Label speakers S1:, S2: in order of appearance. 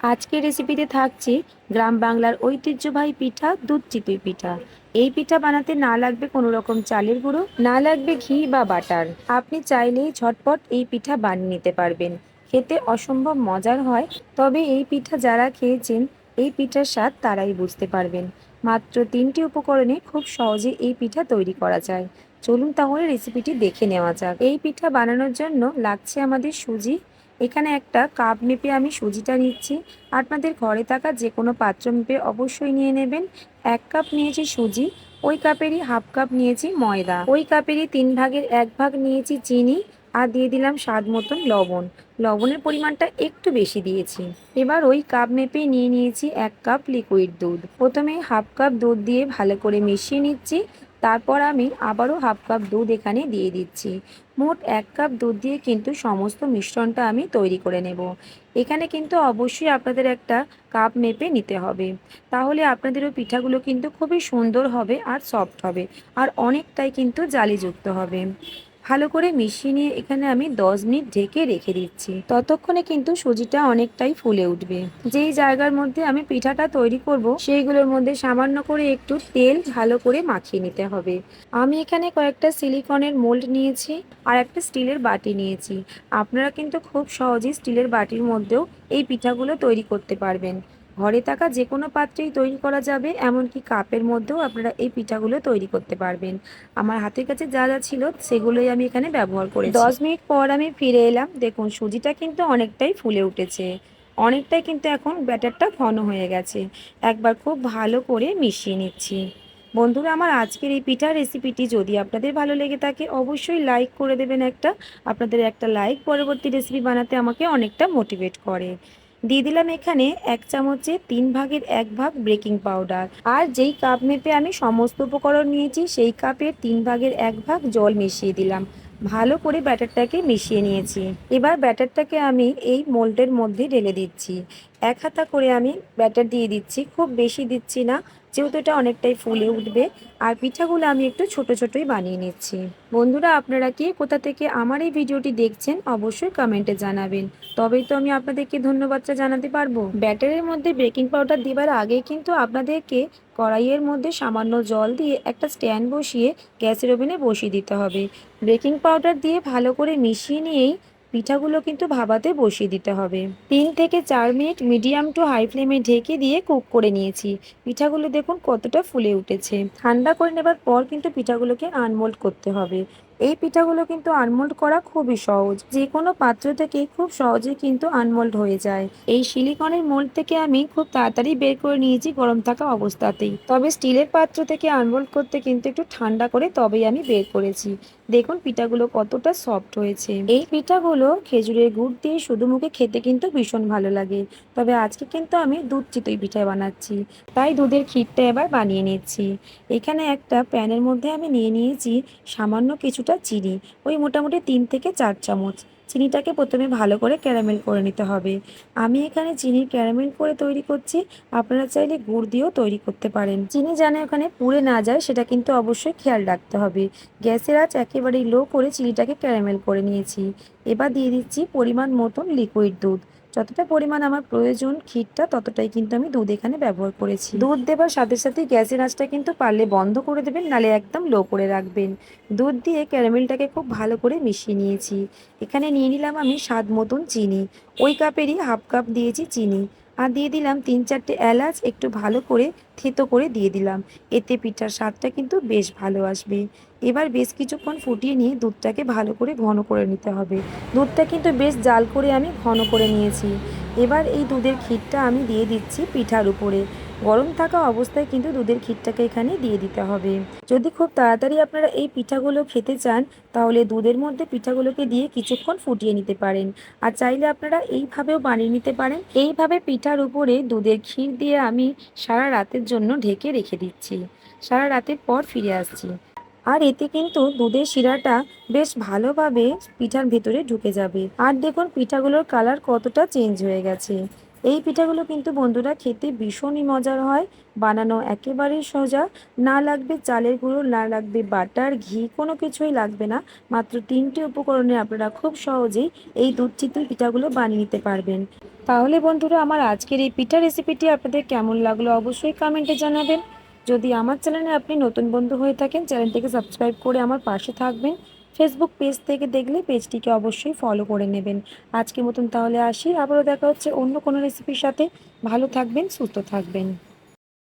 S1: আজকের রেসিপিতে থাকছে গ্রাম বাংলার ঐতিহ্যবাহী পিঠা, দুধ চিতই পিঠা। এই পিঠা বানাতে না লাগবে কোনো রকম চালের গুঁড়ো, না লাগবে ঘি বা বাটার। আপনি চাইলেই ঝটপট এই পিঠা বানিয়ে নিতে পারবেন। খেতে অসম্ভব মজার হয়, তবে এই পিঠা যারা খেয়েছেন, এই পিঠার স্বাদ তারাই বুঝতে পারবেন। মাত্র তিনটি উপকরণে খুব সহজে এই পিঠা তৈরি করা যায়। চলুন তাহলে রেসিপিটি দেখে নেওয়া যাক। এই পিঠা বানানোর জন্য লাগছে আমাদের সুজি এখানে একটা কাপ মেপে আমি সুজিটা নিচ্ছি। আপনাদের ঘরে থাকা যে কোনো পাত্র মেপে অবশ্যই নিয়ে নেবেন। এক কাপ নিয়েছি সুজি, ওই কাপেরই হাফ কাপ নিয়েছি ময়দা। ওই কাপেরই তিন ভাগের এক ভাগ নিয়েছি চিনি আর দিয়ে দিলাম স্বাদ মতন লবণ। লবণের পরিমাণটা একটু বেশি দিয়েছি। এবার ওই কাপ মেপে নিয়ে নিয়েছি এক কাপ লিকুইড দুধ। প্রথমে হাফ কাপ দুধ দিয়ে ভালো করে মিশিয়ে নিচ্ছি। তারপর আমি আবারও হাফ কাপ দুধ এখানে দিয়ে দিচ্ছি। মোট এক কাপ দুধ দিয়ে কিন্তু সমস্ত মিশ্রণটা আমি তৈরি করে নেব। এখানে কিন্তু অবশ্যই আপনাদের একটা কাপ মেপে নিতে হবে। তাহলে আপনাদেরও পিঠাগুলো কিন্তু খুবই সুন্দর হবে আর সফট হবে। আর অনেকটাই কিন্তু জালিযুক্ত হবে। ভালো করে মিশিয়ে নিয়ে এখানে আমি দশ মিনিট ঢেকে রেখে দিচ্ছি। ততক্ষণে কিন্তু সুজিটা অনেকটাই ফুলে উঠবে। যেই জায়গার মধ্যে আমি পিঠাটা তৈরি করব, সেইগুলোর মধ্যে সামান্য করে একটু তেল ভালো করে মাখিয়ে নিতে হবে। আমি এখানে কয়েকটা সিলিকনের মোল্ড নিয়েছি আর একটা স্টিলের বাটি নিয়েছি। আপনারা কিন্তু খুব সহজেই স্টিলের বাটির মধ্যেও এই পিঠাগুলো তৈরি করতে পারবেন। ঘরে থাকা যে কোনো পাত্রেই তৈরি করা যাবে, এমনকি কাপের মধ্যেও আপনারা এই পিঠাগুলো তৈরি করতে পারবেন। আমার হাতের কাছে যা যা ছিল সেগুলোই আমি এখানে ব্যবহার করি দশ মিনিট পর আমি ফিরে এলাম। দেখুন, সুজিটা কিন্তু অনেকটাই ফুলে উঠেছে। অনেকটাই কিন্তু এখন ব্যাটারটা ঘন হয়ে গেছে। একবার খুব ভালো করে মিশিয়ে নিচ্ছি। বন্ধুরা, আমার আজকের এই পিঠার রেসিপিটি যদি আপনাদের ভালো লেগে থাকে, অবশ্যই লাইক করে দেবেন একটা। আপনাদের একটা লাইক পরবর্তী রেসিপি বানাতে আমাকে অনেকটা মোটিভেট করে। দিয়ে দিলাম এখানে এক চামচে তিন ভাগের এক ভাগ বেকিং পাউডার। আর যেই কাপ মেপে আমি সমস্ত উপকরণ নিয়েছি, সেই কাপের তিন ভাগের এক ভাগ জল মিশিয়ে দিলাম। ভালো করে ব্যাটারটাকে মিশিয়ে নিয়েছি। এবার ব্যাটারটাকে আমি এই মোল্ডের মধ্যে ঢেলে দিচ্ছি। এক হাতা করে আমি ব্যাটার দিয়ে দিচ্ছি, খুব বেশি দিচ্ছি না, যেহেতু এটা অনেকটাই ফুলে উঠবে। আর পিঠাগুলো আমি একটু ছোট ছোটই বানিয়ে নিচ্ছি। বন্ধুরা, আপনারা কি কোথা থেকে আমার এই ভিডিওটি দেখছেন, অবশ্যই কমেন্টে জানাবেন। তবেই তো আমি আপনাদেরকে ধন্যবাদটা জানাতে পারব। ব্যাটারের মধ্যে বেকিং পাউডার দেবার আগে কিন্তু আপনাদেরকে কড়াইয়ের মধ্যে সামান্য জল দিয়ে একটা স্ট্যান্ড বসিয়ে গ্যাসের ওভেনে বসিয়ে দিতে হবে। বেকিং পাউডার দিয়ে ভালো করে মিশিয়ে নিয়েই পিঠাগুলো কিন্তু ভাবাতে বসিয়ে দিতে হবে। তিন থেকে চার মিনিট মিডিয়াম টু হাই ফ্লেমে ঢেকে দিয়ে কুক করে নিয়েছি। পিঠাগুলো দেখুন কতটা ফুলে উঠেছে। ঠান্ডা করে নেবার পর কিন্তু পিঠাগুলোকে আনমোল্ড করতে হবে। এই পিঠাগুলো কিন্তু আনমোল্ড করা খুবই সহজ। যে কোনো পাত্র থেকে খুব সহজে কিন্তু আনমোল্ড হয়ে যায়। এই সিলিকনের মোল্ড থেকে আমি খুব তাড়াতাড়ি বের করে নিয়েছি গরম থাকা অবস্থাতেই। তবে স্টিলের পাত্র থেকে আনমোল্ড করতে কিন্তু একটু ঠান্ডা করে তবেই আমি বের করেছি। দেখুন পিঠাগুলো কতটা সফট হয়েছে। এই পিঠাগুলো খেজুরের গুড় দিয়ে শুধু মুখে খেতে কিন্তু ভীষণ ভালো লাগে। তবে আজকে কিন্তু আমি দুধ চিতই পিঠা বানাচ্ছি। তাই দুধের ক্ষীরটা এবার বানিয়ে নিচ্ছি। এখানে একটা প্যানের মধ্যে আমি নিয়ে নিয়েছি সামান্য কিছুটা চিনি, ওই মোটামুটি তিন থেকে চার চামচ। চিনিটাকে প্রথমে ভালো করে ক্যারামেল করে নিতে হবে। আমি এখানে চিনি ক্যারামেল করে তৈরি করছি। আপনারা চাইলে গুড় দিয়েও তৈরি করতে পারেন। চিনি যেন ওখানে পুড়ে না যায়, সেটা কিন্তু অবশ্যই খেয়াল রাখতে হবে। গ্যাসের আঁচ একেবারেই লো করে চিনিটাকে ক্যারামেল করে নিয়েছি। এবার দিয়ে দিচ্ছি পরিমাণ মতন লিকুইড দুধ। যতটা পরিমাণ আমার প্রয়োজন ক্ষীরটা, ততটাই কিন্তু আমি দুধ এখানে ব্যবহার করেছি। দুধ দেবার সাথে সাথে গ্যাসের আঁচটা কিন্তু পারলে বন্ধ করে দেবেন, নালে একদম লো করে রাখবেন। দুধ দিয়ে ক্যারামেলটাকে খুব ভালো করে মিশিয়ে নিয়েছি। এখানে নিয়ে নিলাম আমি স্বাদ মতন চিনি। ওই কাপেরই হাফ কাপ দিয়েছি চিনি। আর দিয়ে দিলাম তিন চারটে এলাচ, একটু ভালো করে থেতো করে দিয়ে দিলাম। এতে পিঠার স্বাদটা কিন্তু বেশ ভালো আসবে। এবার বেশ কিছুক্ষণ ফুটিয়ে নিয়ে দুধটাকে ভালো করে ঘন করে নিতে হবে। দুধটা কিন্তু বেশ জাল করে আমি ঘন করে নিয়েছি। এবার এই দুধের ক্ষীরটা আমি দিয়ে দিচ্ছি পিঠার উপরে। গরম থাকা অবস্থায় কিন্তু দুধের ক্ষীরটাকে এখানে দিয়ে দিতে হবে। যদি খুব তাড়াতাড়ি আপনারা এই পিঠাগুলো খেতে চান, তাহলে দুধের মধ্যে পিঠাগুলোকে দিয়ে কিছুক্ষণ ফুটিয়ে নিতে পারেন। আর চাইলে আপনারা এইভাবেও বানিয়ে নিতে পারেন। এইভাবে পিঠার উপরে দুধের ক্ষীর দিয়ে আমি সারা রাতের জন্য ঢেকে রেখে দিচ্ছি। সারা রাতের পর ফিরে আসছি। আর এতে কিন্তু দুধের শিরাটা বেশ ভালোভাবে পিঠার ভেতরে ঢুকে যাবে। আর দেখুন, পিঠাগুলোর কালার কতটা চেঞ্জ হয়ে গেছে। এই পিঠাগুলো কিন্তু বন্ধুরা খেতে ভীষণই মজার হয়, বানানো একেবারেই সোজা। না লাগবে চালের গুঁড়ো, না লাগবে বাটার, ঘি কোনো কিছুই লাগবে না। মাত্র তিনটি উপকরণে আপনারা খুব সহজেই এই দুধ চিতই পিঠাগুলো বানিয়ে নিতে পারবেন। তাহলে বন্ধুরা, আমার আজকের এই পিঠা রেসিপিটি আপনাদের কেমন লাগল অবশ্যই কমেন্টে জানাবেন। যদি আমার চ্যানেলে আপনি নতুন বন্ধু হয়ে থাকেন, চ্যানেলটিকে সাবস্ক্রাইব করে আমার পাশে থাকবেন। ফেসবুক পেজ থেকে দেখলে পেজটিকে অবশ্যই ফলো করে নেবেন। আজকের মতন তাহলে আসি। আবারও দেখা হচ্ছে অন্য কোনো রেসিপির সাথে। ভালো থাকবেন, সুস্থ থাকবেন।